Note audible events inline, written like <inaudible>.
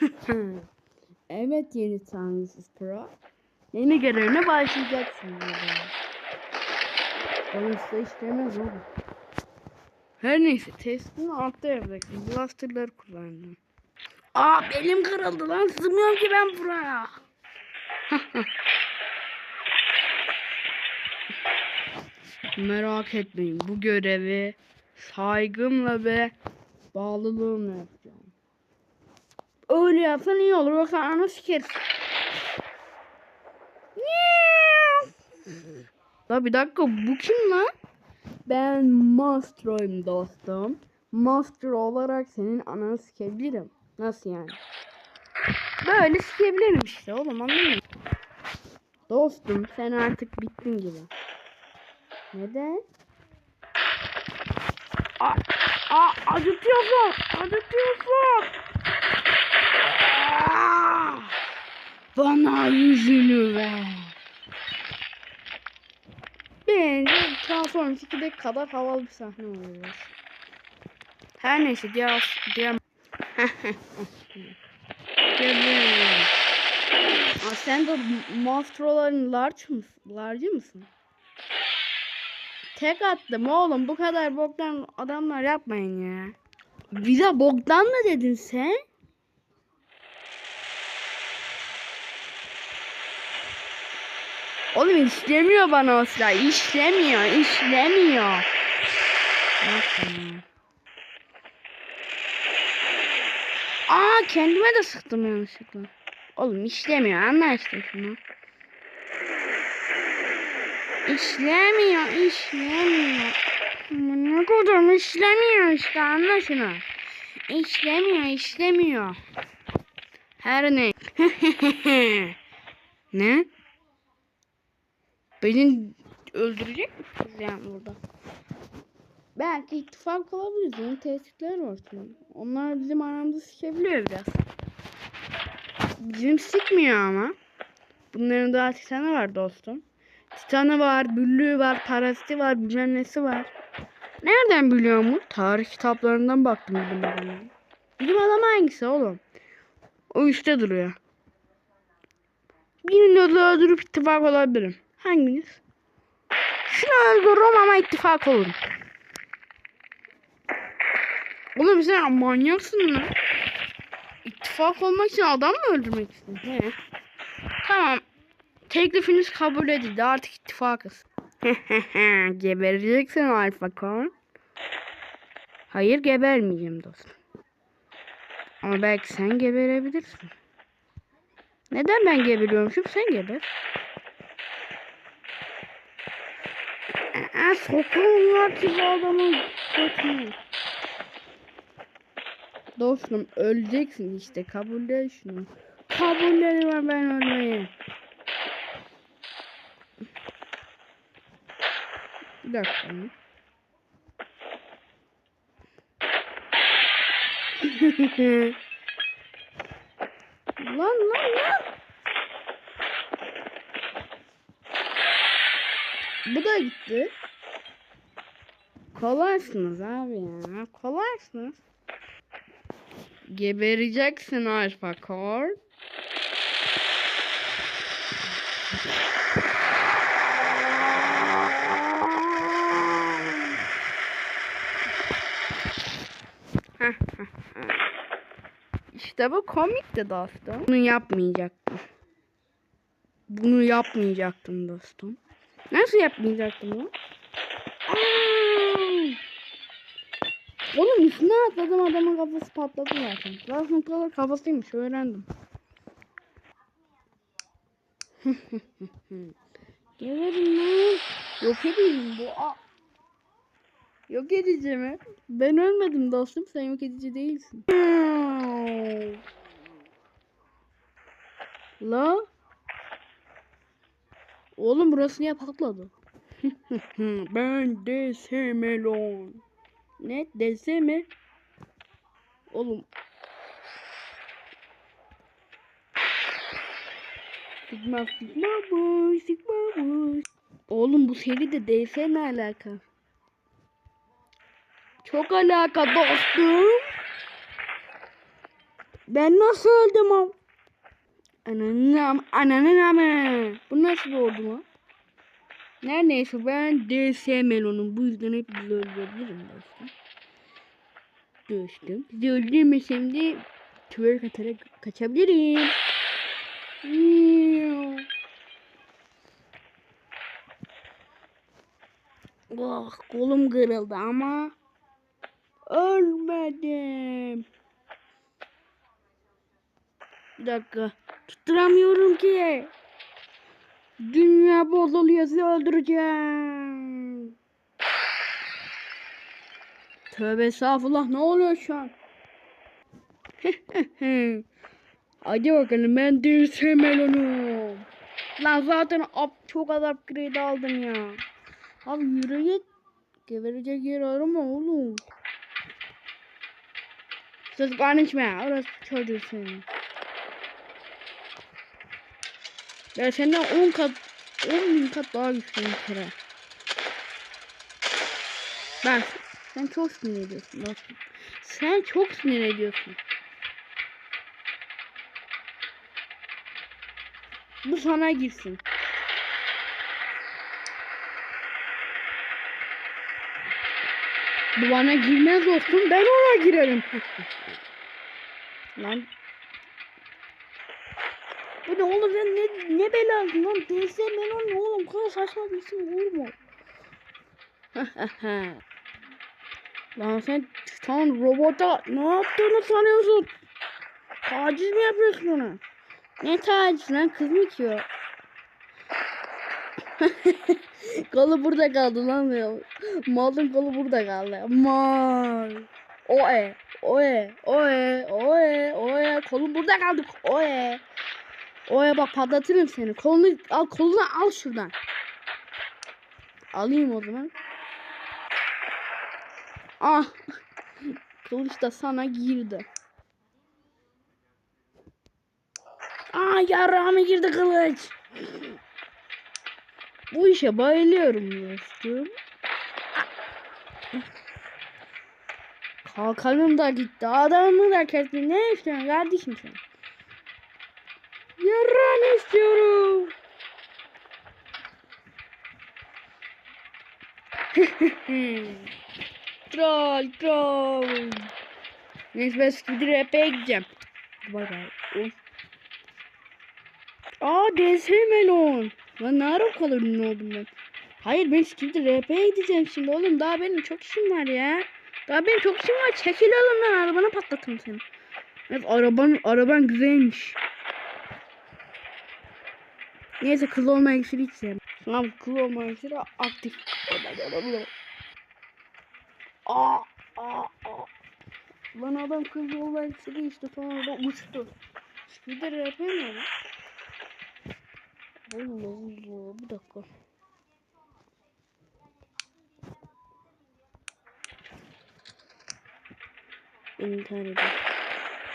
<laughs> evet yeni tanrısız pro. Yeni görevine başlayacaksın da işlemez oğlum. Her neyse testini altta yapacaksın. Blasterları kullandım. Aa belim kırıldı lan sığmıyorum ki ben buraya. <laughs> Merak etmeyin bu görevi saygımla ve bağlılığımla. Öyle yapsan iyi olur yoksa ana sikeriz. La bir dakika bu kim lan? Ben Mastro'yum dostum. Mastro olarak senin ananı sikebilirim. Nasıl yani? Böyle sikebilirim işte oğlum anladın mı? Dostum sen artık bittin gibi. Neden? Aa, aa acıtıyorsun. Acıtıyorsun. Bana yüzünü ver. Bence Transformers 2'de kadar havalı bir sahne oluyor. Her neyse diğer diğer. <laughs> Aa, sen de Mastro'ların large mısın? Large mısın? Tek attım oğlum bu kadar boktan adamlar yapmayın ya. Bize boktan mı dedin sen? Oğlum işlemiyor bana o silah. İşlemiyor, işlemiyor. Aa kendime de sıktım yanlışlıkla. Oğlum işlemiyor anla işte şunu. İşlemiyor, işlemiyor. Ne kadar işlemiyor işte anla şunu. İşlemiyor, işlemiyor. Her ne? <laughs> ne? Beni öldürecek misiniz yani burada? Belki ittifak olabiliriz. Yeni tehditler var çünkü. Onlar bizim aramızda sikebiliyor biraz. Bizim sikmiyor ama. Bunların daha titanı var dostum. Titanı var, büllüğü var, paraziti var, bilmem nesi var. Nereden biliyor mu? Tarih kitaplarından baktım bilim adamı. Bilim adamı hangisi oğlum? O üstte duruyor. Birini öldürüp ittifak olabilirim. Hanginiz? Şunu öldürürüm ama ittifak olurum. Oğlum sen manyaksın lan. İttifak olmak için adam mı öldürmek istiyorsun? He. Tamam. Teklifiniz kabul edildi. Artık ittifakız. <laughs> Gebereceksin Alfa Korn. Hayır gebermeyeceğim dostum. Ama belki sen geberebilirsin. Neden ben geberiyormuşum? Sen geber. Aa, sokulmuyor ki bu adamın götünü. Dostum öleceksin işte kabul şunu. Kabul ben ölmeyi. Bir dakika. <laughs> lan lan lan. Bu da gitti. Kolaysınız abi ya. Kolaysınız. Gebereceksin Alfa Kor. işte bu komikti dostum. Bunu yapmayacaktım. Bunu yapmayacaktım dostum. Nasıl yapmayacaktım? Aa! Oğlum üstüne atladım adamın kafası patladı zaten. Zaten kadar kafasıymış öğrendim. <laughs> Geberin lan. Yok edeyim bu. Yok edici mi? Ben ölmedim dostum sen yok edici değilsin. La. Oğlum burası niye patladı? <laughs> ben de Semelon. Ne dese mi? Oğlum. Sigma sigma bu sigma bu. Oğlum bu seri de DS ne alaka? Çok alaka dostum. Ben nasıl öldüm am? Ananın am ananın amı. Bu nasıl oldu lan? Neredeyse ben DS melonum. Bu yüzden hep bizi öldürebilirim dostum. Dostum. Bizi öldürmesem de twerk atarak kaçabilirim. Oh, kolum kırıldı ama ölmedim. Bir dakika. Tutturamıyorum ki. Dünya bozuluyor sizi öldüreceğim. Tövbe estağfurullah ne oluyor şu an? <laughs> Hadi bakalım ben de melonum. Lan zaten up, çok az upgrade aldım ya. Abi yürü git. Geverecek yer arama oğlum. Sus konuşma. Orası çocuğu senin. Ben senden 10 kat 10 bin kat daha güçlüyüm kere. Ben sen çok sinir ediyorsun dostum. Sen çok sinir ediyorsun. Bu sana girsin. Bu bana girmez dostum. Ben ona girerim. Lan. Bu ne oğlum sen ne, ne belalısın lan? DS Melon ne oğlum? Bu kadar saçma bir isim olur mu? <laughs> lan sen Titan robota ne yaptığını sanıyorsun? Taciz mi yapıyorsun ona? Ne taciz lan? Kız mı ki o? <laughs> kolu burada kaldı lan ya. Malın kolu burada kaldı. Mal. O e. O e. O e. O e. O e. Kolun burada kaldı. O O e bak patlatırım seni. Kolunu al kolunu al şuradan. Alayım o zaman. Ah. Kılıç da sana girdi. Aa yarağıma girdi kılıç. Bu işe bayılıyorum dostum. Kalkanım da gitti. Adamı da kesti. Ne istiyorsun kardeşim sen? Yaran istiyorum. <laughs> troll troll. Neyse ben Skidder Rap'e gideceğim. Bay bay. Aa DS. Lan ne ara o kadar ben. Hayır ben Skidder Rap'e gideceğim şimdi oğlum. Daha benim çok işim var ya. Daha benim çok işim var. Çekil oğlum ben arabanı patlatırım seni. Evet araban, araban güzelmiş. Neyse kıl olma iksiri içeceğim. Tamam kıl olma iksiri aktif. Aa, aa, aa. Lan adam kıl olma iksiri işte sonra da uçtu. Mi lan? Allah Allah bir dakika. İntihar edeyim.